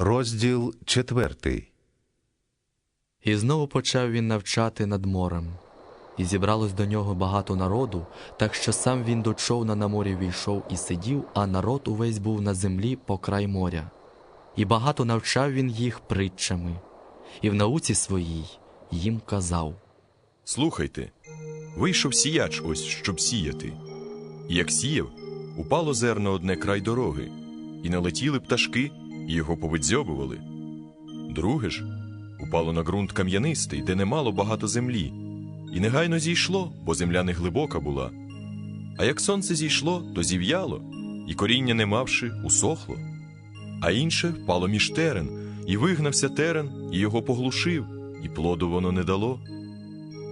Розділ четвертий. І знову почав він навчати над морем. І зібралось до нього багато народу, так що сам він до човна на морі війшов і сидів, а народ увесь був на землі по край моря. І багато навчав він їх притчами, і в науці своїй їм казав. Слухайте, вийшов сіяч ось, щоб сіяти. І як сіяв, упало зерно одне край дороги, і налетіли пташки, і його повидзьобували. Друге ж упало на ґрунт кам'янистий, де немало багато землі, і негайно зійшло, бо земля не глибока була. А як сонце зійшло, то зів'яло, і коріння не мавши, усохло. А інше впало між терен, і вигнався терен, і його поглушив, і плоду воно не дало.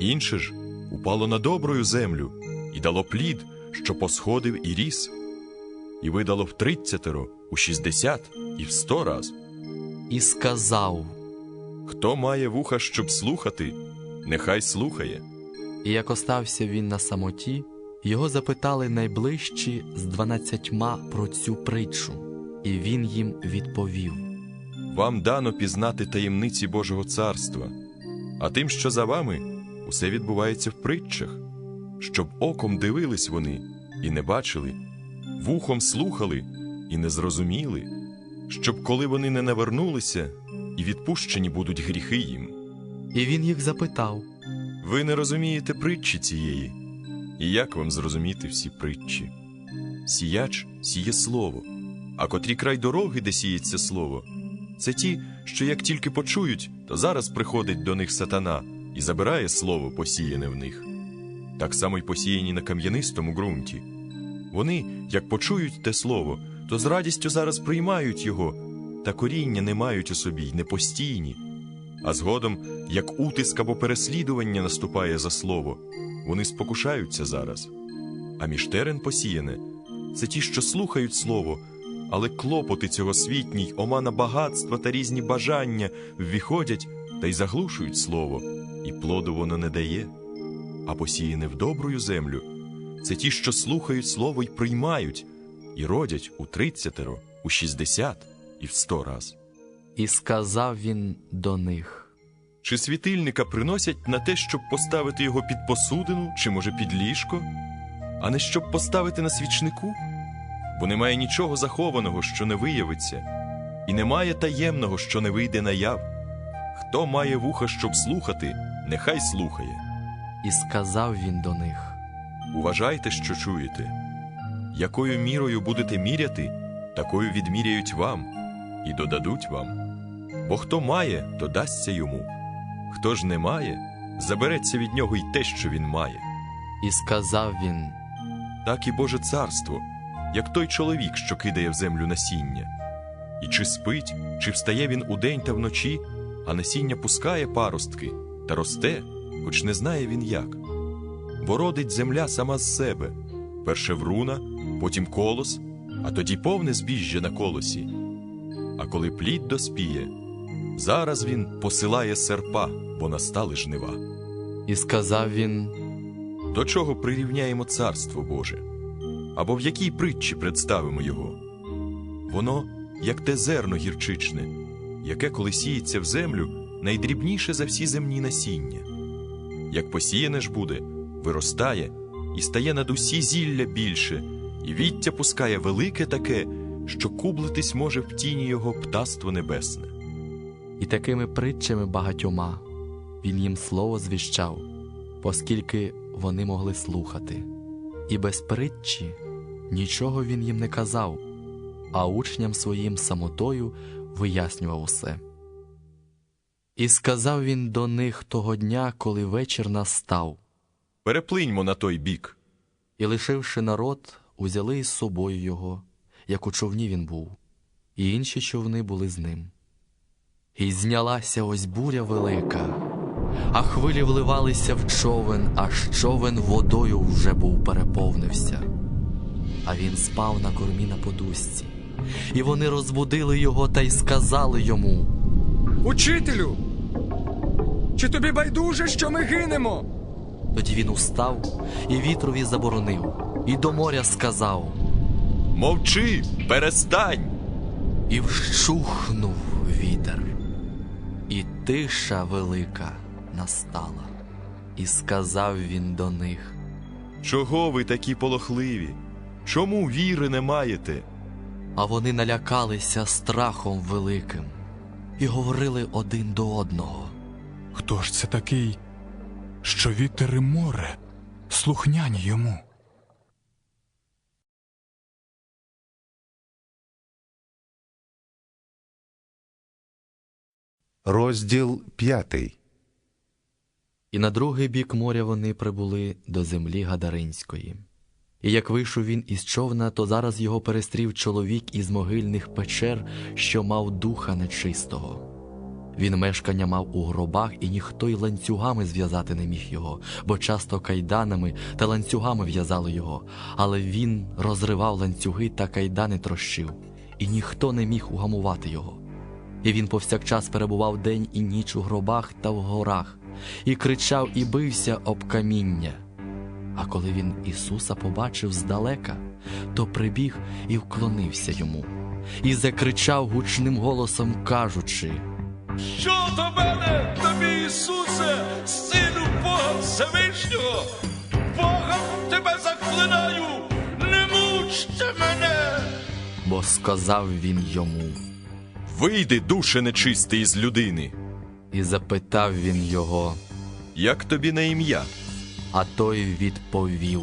Інше ж упало на доброю землю і дало плід, що посходив і ріс, і видало в тридцятеро, у шістдесят і в сто раз. І сказав, Хто має вуха, щоб слухати, нехай слухає. і як остався він на самоті, його запитали найближчі з дванадцятьма про цю притчу, і він їм відповів. Вам дано пізнати таємниці Божого царства, а тим, що за вами, усе відбувається в притчах, щоб оком дивились вони і не бачили, вухом слухали і не зрозуміли, щоб коли вони не навернулися, і відпущені будуть гріхи їм. І він їх запитав. Ви не розумієте притчі цієї, і як вам зрозуміти всі притчі? Сіяч сіє слово, а котрі край дороги, де сіється слово, це ті, що як тільки почують, то зараз приходить до них сатана і забирає слово, посіяне в них. Так само й посіяні на кам'янистому ґрунті. Вони, як почують те слово, то з радістю зараз приймають його, та коріння не мають у собі й не постійні. А згодом, як утиск або переслідування наступає за слово, вони спокушаються зараз. А між терен посіяне це ті, що слухають слово, але клопоти цього світній, омана багатства та різні бажання ввіходять та й заглушують слово, і плоду воно не дає. А посіяне в добрую землю це ті, що слухають слово й приймають, і родять у тридцятеро, у шістдесят і в сто раз. І сказав він до них. Чи світильника приносять на те, щоб поставити його під посудину, чи, може, під ліжко, а не щоб поставити на свічнику? Бо немає нічого захованого, що не виявиться, і немає таємного, що не вийде наяв. Хто має вуха, щоб слухати, нехай слухає. І сказав він до них. Уважайте, що чуєте. Якою мірою будете міряти, такою відміряють вам і додадуть вам. Бо хто має, то дасться йому. Хто ж не має, забереться від нього й те, що він має. І сказав він. Так і Боже царство, як той чоловік, що кидає в землю насіння. І чи спить, чи встає він удень та вночі, а насіння пускає паростки та росте, хоч не знає він як. Бо родить земля сама з себе перше вруна, потім колос, а тоді повне збіжжя на колосі. А коли плід доспіє, зараз він посилає серпа, бо настали жнива. І сказав він. До чого прирівняємо царство Боже? Або в якій притчі представимо його? Воно, як те зерно гірчичне, яке, коли сіється в землю, найдрібніше за всі земні насіння. Як посіяне ж буде, виростає і стає над усі зілля більше, і віття пускає велике таке, що кублитись може в тіні його птаство небесне. І такими притчами багатьома він їм слово звіщав, оскільки вони могли слухати. І без притчі нічого він їм не казав, а учням своїм самотою вияснював усе. І сказав він до них того дня, коли вечір настав, Переплиньмо на той бік. і, лишивши народ, узяли із собою його, як у човні він був, і інші човни були з ним. І знялася ось буря велика, а хвилі вливалися в човен, аж човен водою вже був переповнився. А він спав на кормі на подушці, і вони розбудили його та й сказали йому. Учителю, чи тобі байдуже, що ми гинемо? Тоді він устав і вітрові заборонив, і до моря сказав, Мовчи, перестань. і вщухнув вітер, і тиша велика настала. І сказав він до них. Чого ви такі полохливі? Чому віри не маєте? А вони налякалися страхом великим і говорили один до одного. Хто ж це такий, що вітер і море слухняні йому? Розділ п'ятий. І на другий бік моря вони прибули до землі Гадаринської. І як вийшов він із човна, то зараз його перестрів чоловік із могильних печер, що мав духа нечистого. Він мешкання мав у гробах, і ніхто й ланцюгами зв'язати не міг його, бо часто кайданами та ланцюгами в'язали його, але він розривав ланцюги та кайдани трощив, і ніхто не міг угамувати його. І він повсякчас перебував день і ніч у гробах та в горах, і кричав і бився об каміння. А коли він Ісуса побачив здалека, то прибіг і вклонився йому, і закричав гучним голосом, кажучи: Що до мене, тобі, Ісусе, сину Бога Всевишнього? Богом тебе заклинаю, не мучте мене. бо сказав він йому, Вийди, душе нечистий з людини. і запитав він його, Як тобі на ім'я? а той відповів.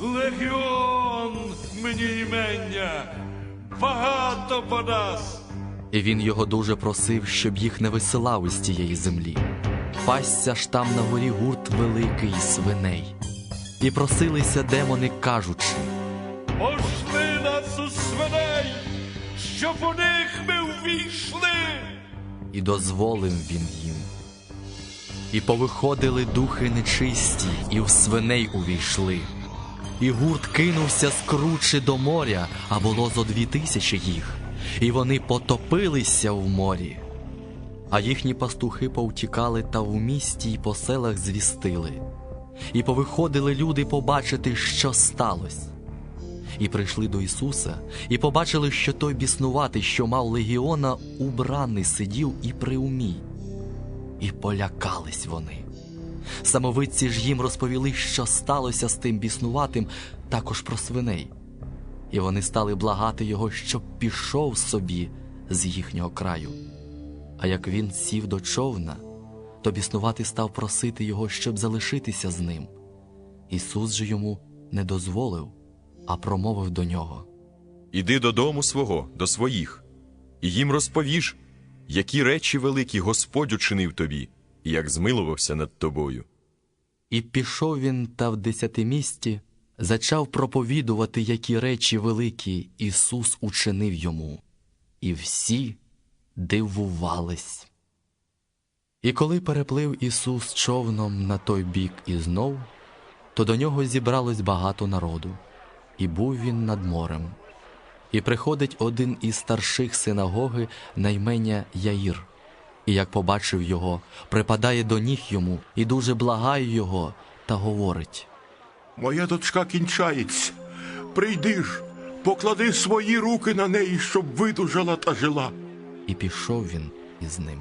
Легіон мені імення, багато по нас. І він його дуже просив, щоб їх не висилав із тієї землі. Пасся ж там на горі гурт великий свиней. І просилися демони, кажучи. Ми увійшли. і дозволив він їм. І повиходили духи нечисті, і в свиней увійшли. І гурт кинувся з кручі до моря, а було зо дві тисячі їх, і вони потопилися в морі. А їхні пастухи повтікали та в місті й по селах звістили. І повиходили люди побачити, що сталося. І прийшли до Ісуса, і побачили, що той біснуватий, що мав легіона, убраний сидів і при умі. І полякались вони. Самовидці ж їм розповіли, що сталося з тим біснуватим, також про свиней. І вони стали благати його, щоб пішов собі з їхнього краю. А як він сів до човна, то біснуватий став просити його, щоб залишитися з ним. Ісус же йому не дозволив, а промовив до нього. Іди додому свого, до своїх, і їм розповіш, які речі великі Господь учинив тобі, і як змилувався над тобою. І пішов він та в десятимісті зачав проповідувати, які речі великі Ісус учинив йому, і всі дивувались. І коли переплив Ісус човном на той бік і знов, то до нього зібралось багато народу, і був він над морем. І приходить один із старших синагоги на ймення Яїр. І як побачив його, припадає до ніг йому і дуже благає його та говорить. Моя дочка кінчається. Прийди ж, поклади свої руки на неї, щоб видужала та жила. І пішов він із ним.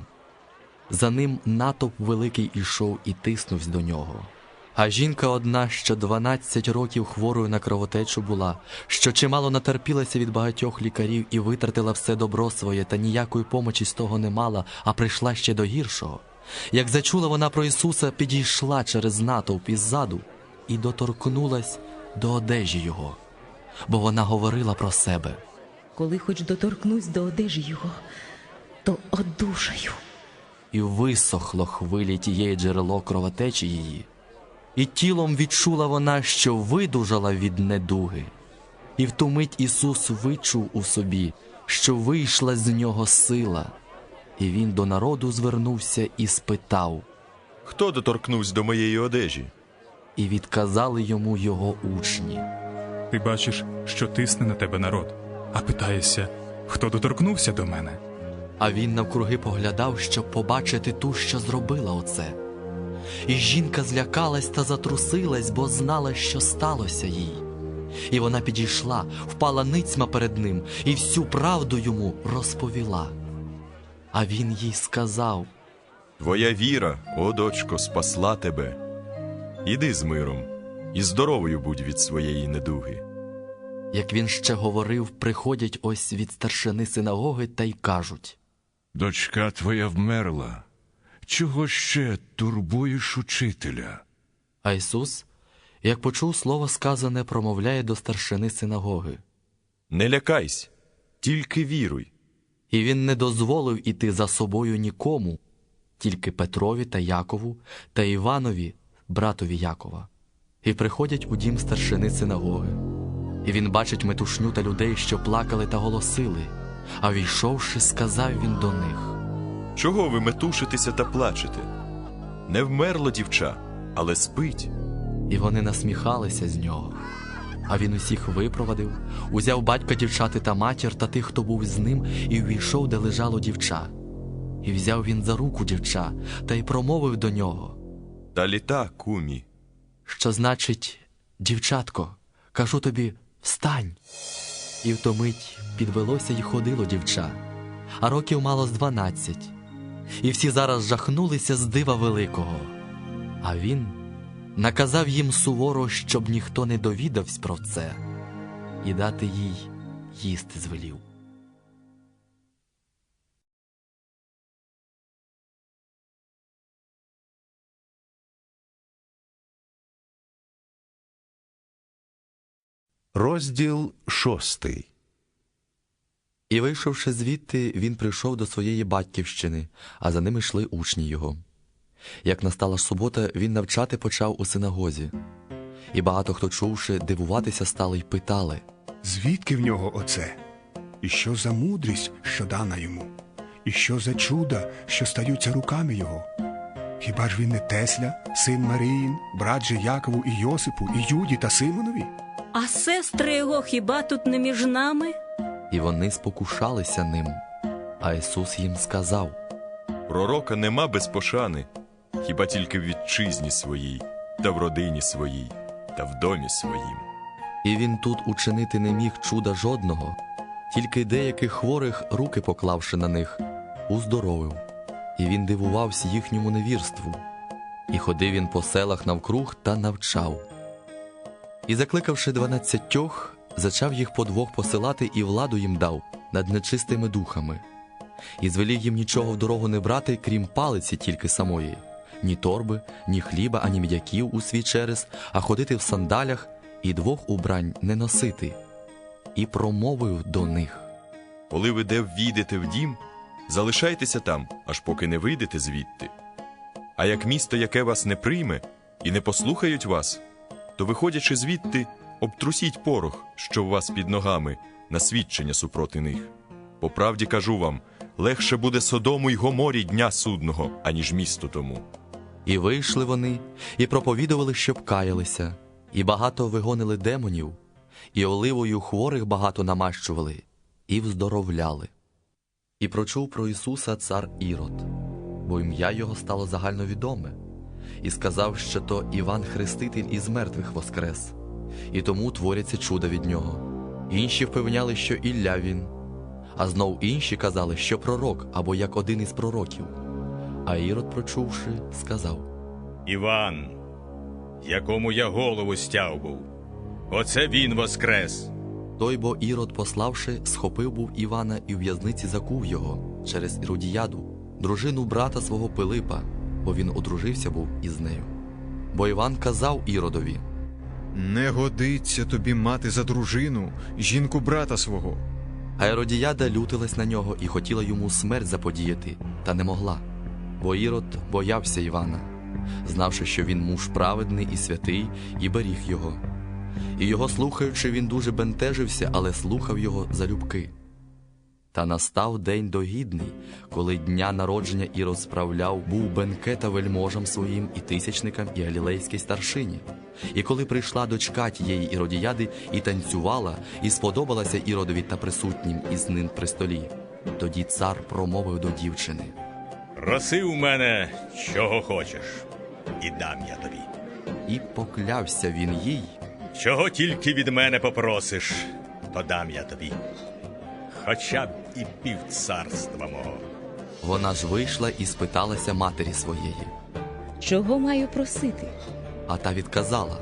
За ним натовп великий ішов і тиснувся до нього. А жінка одна, що дванадцять років хворою на кровотечу була, що чимало натерпілася від багатьох лікарів і витратила все добро своє, та ніякої помочі з того не мала, а прийшла ще до гіршого. Як зачула вона про Ісуса, підійшла через натовп іззаду і доторкнулась до одежі його, бо вона говорила про себе. Коли хоч доторкнусь до одежі його, то одужаю. і висохло хвилі тієї джерело кровотечі її. І тілом відчула вона, що видужала від недуги. І в ту мить Ісус вичув у собі, що вийшла з нього сила. І він до народу звернувся і спитав, Хто доторкнувся до моєї одежі? і відказали йому його учні. Ти бачиш, що тисне на тебе народ, а питаєшся, хто доторкнувся до мене? А він навкруги поглядав, щоб побачити ту, що зробила оце. І жінка злякалась та затрусилась, бо знала, що сталося їй. І вона підійшла, впала ницьма перед ним і всю правду йому розповіла. А він їй сказав: Твоя віра, о дочко, спасла тебе. Іди з миром, і здоровою будь від своєї недуги. Як він ще говорив, приходять ось від старшини синагоги та й кажуть. Дочка твоя вмерла. Чого ще турбуєш учителя? А Ісус, як почув слово сказане, промовляє до старшини синагоги. Не лякайся, тільки віруй. І він не дозволив іти за собою нікому, тільки Петрові та Якову та Іванові, братові Якова. І приходять у дім старшини синагоги. І він бачить метушню та людей, що плакали та голосили. А війшовши, сказав він до них. Чого ви метушитеся та плачете? Не вмерло дівча, але спить. І вони насміхалися з нього. А він усіх випровадив, узяв батька дівчати та матір та тих, хто був з ним, і ввійшов, де лежало дівча. І взяв він за руку дівча та й промовив до нього, Та літа, кумі. що значить, дівчатко, кажу тобі, встань. І в ту мить підвелося й ходило дівча, а років мало з дванадцять. І всі зараз жахнулися з дива великого. А він наказав їм суворо, щоб ніхто не довідався про це, і дати їй їсти звелів. Розділ шостий. І вийшовши звідти, він прийшов до своєї батьківщини, а за ними йшли учні його. Як настала субота, він навчати почав у синагозі. І багато хто чувши, дивуватися стали й питали. Звідки в нього оце? І що за мудрість, що дана йому? І що за чуда, що стаються руками його? Хіба ж він не Тесля, син Маріїн, брат же Якову і Йосипу, і Юді та Симонові? А сестри його хіба тут не між нами? І вони спокушалися ним. А Ісус їм сказав: Пророка нема без пошани, хіба тільки в вітчизні своїй, та в родині своїй, та в домі своїм. І він тут учинити не міг чуда жодного, тільки деяких хворих, руки поклавши на них, уздоровив. І він дивувався їхньому невірству. І ходив він по селах навкруг та навчав. І, закликавши дванадцятьох, зачав їх по двох посилати і владу їм дав над нечистими духами. І звелів їм нічого в дорогу не брати, крім палиці тільки самої, ні торби, ні хліба, ані м'яків у свій через, а ходити в сандалях і двох убрань не носити. І промовив до них. Коли ви де війдете в дім, залишайтеся там, аж поки не вийдете звідти. А як місто, яке вас не прийме і не послухають вас, то, виходячи звідти, обтрусіть порох, що в вас під ногами, на свідчення супроти них. По правді кажу вам, легше буде Содому й Гоморі дня судного, аніж місто тому. І вийшли вони, і проповідували, щоб каялися, і багато вигонили демонів, і оливою хворих багато намащували, і вздоровляли. І прочув про Ісуса цар Ірод, бо ім'я його стало загальновідоме, і сказав, що то Іван Хреститель із мертвих воскрес, і тому творяться чуда від нього. Інші впевняли, що Ілля він, а знов інші казали, що пророк або як один із пророків. А Ірод, прочувши, сказав: Іван, якому я голову стяв був. Оце він воскрес. Той бо Ірод, пославши, схопив був Івана і в в'язниці закув його через Іродіяду, дружину брата свого Пилипа, бо він одружився був із нею. Бо Іван казав Іродові: Не годиться тобі мати за дружину жінку брата свого. Аеродіяда лютилась на нього і хотіла йому смерть заподіяти, та не могла. Бо Ірод боявся Івана, знавши, що він муж праведний і святий, і беріг його. І його слухаючи, він дуже бентежився, але слухав його залюбки. Та настав день догідний, коли дня народження Ірод справляв, був бенкета вельможам своїм і тисячникам, і галілейській старшині. І коли прийшла дочка тієї іродіяди і танцювала, і сподобалася Іродові та присутнім із ним при столі, тоді цар промовив до дівчини. Проси у мене, чого хочеш, і дам я тобі. І поклявся він їй, Чого тільки від мене попросиш, то дам я тобі. Хоча б і півцарства мого. Вона ж вийшла і спиталася матері своєї, Чого маю просити? а та відказала.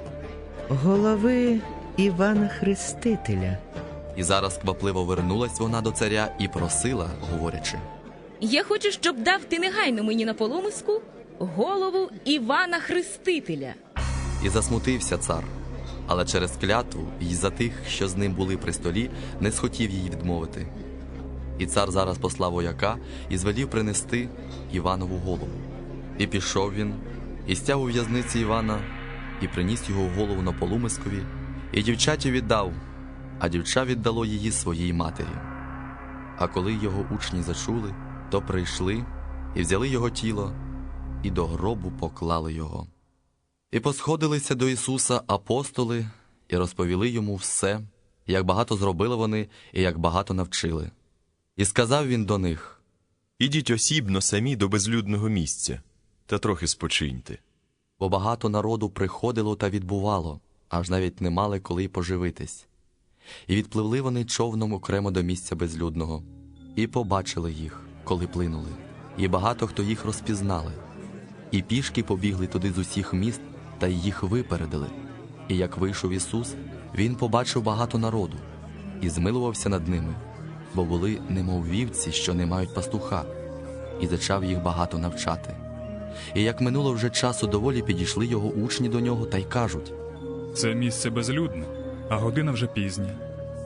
Голови Івана Хрестителя. І зараз квапливо вернулась вона до царя і просила, говорячи. Я хочу, щоб дав ти негайно мені на полумиску голову Івана Хрестителя. І засмутився цар, але через клятву й за тих, що з ним були при столі, не схотів її відмовити. І цар зараз послав вояка і звелів принести Іванову голову. І пішов він, і стяв у в'язниці Івана, і приніс його голову на полумискові, і дівчаті віддав, а дівча віддало її своїй матері. А коли його учні зачули, то прийшли і взяли його тіло, і до гробу поклали його. І посходилися до Ісуса апостоли і розповіли йому все, як багато зробили вони і як багато навчили. І сказав він до них: Ідіть осібно самі до безлюдного місця та трохи спочиньте. бо багато народу приходило та відбувало, аж навіть не мали коли поживитись. І відпливли вони човном окремо до місця безлюдного, і побачили їх, коли плинули, і багато хто їх розпізнали. І пішки побігли туди з усіх міст та їх випередили. І як вийшов Ісус, Він побачив багато народу і змилувався над ними, бо були немов вівці, що не мають пастуха, і зачав їх багато навчати. І як минуло вже часу доволі, підійшли його учні до нього та й кажуть: Це місце безлюдне, а година вже пізня.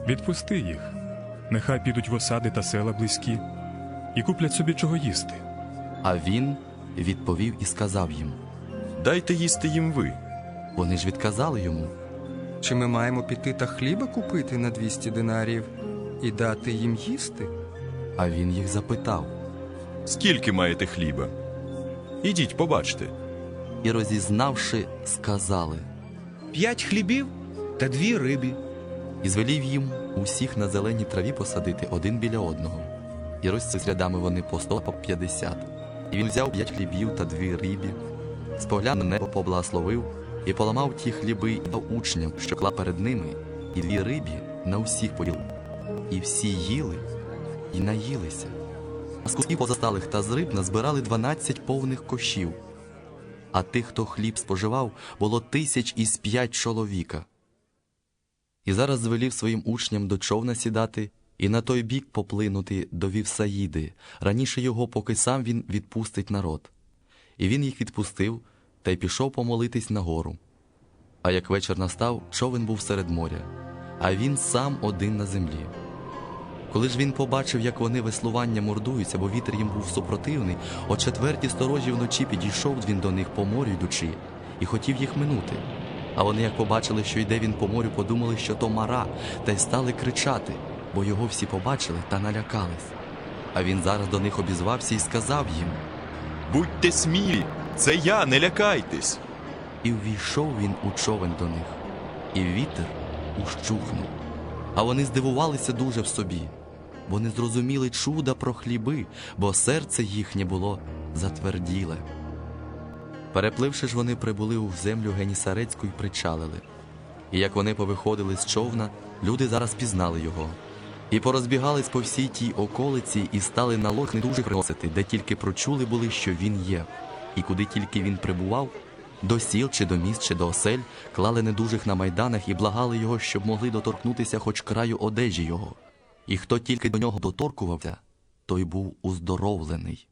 Відпусти їх. Нехай підуть в осади та села близькі і куплять собі чого їсти. А він відповів і сказав їм: Дайте їсти їм ви. Вони ж відказали йому. Чи ми маємо піти та хліба купити на 200 динарів і дати їм їсти? А він їх запитав. Скільки маєте хліба? Ідіть, побачте. І розізнавши, сказали. П'ять хлібів та дві рибі. І звелів їм усіх на зеленій траві посадити один біля одного. І розці рядами вони по сто по п'ятдесят. І він взяв п'ять хлібів та дві рибі, споглянув на небо, поблагословив і поламав ті хліби і дав учням, що клав перед ними, і дві рибі на усіх поділив. І всі їли і наїлися. А з кусків позасталих та з риб назбирали дванадцять повних кошів. А тих, хто хліб споживав, було тисяч із п'ять чоловіка. І зараз звелів своїм учням до човна сідати і на той бік поплинути до Вівсаїди, раніше його, поки сам він відпустить народ. І він їх відпустив та й пішов помолитись на гору. А як вечір настав, човен був серед моря, а він сам один на землі. Коли ж він побачив, як вони веслування мордуються, бо вітер їм був супротивний, о четвертій сторожі вночі підійшов він до них по морю йдучи, і хотів їх минути. А вони, як побачили, що йде він по морю, подумали, що то мара, та й стали кричати, бо його всі побачили та налякались. А він зараз до них обізвався і сказав їм: Будьте смілі, це я, не лякайтесь. І ввійшов він у човен до них, і вітер ущухнув. А вони здивувалися дуже в собі, бо не зрозуміли чуда про хліби, бо серце їхнє було затверділе. Перепливши ж вони прибули у землю Генісарецьку і причалили. І як вони повиходили з човна, люди зараз пізнали його. І порозбігались по всій тій околиці і стали на лох не дуже приносити, де тільки прочули були, що він є. І куди тільки він прибував, до сіл чи до міст, чи до осель, клали недужих на майданах і благали його, щоб могли доторкнутися хоч краю одежі його. І хто тільки до нього доторкувався, той був уздоровлений.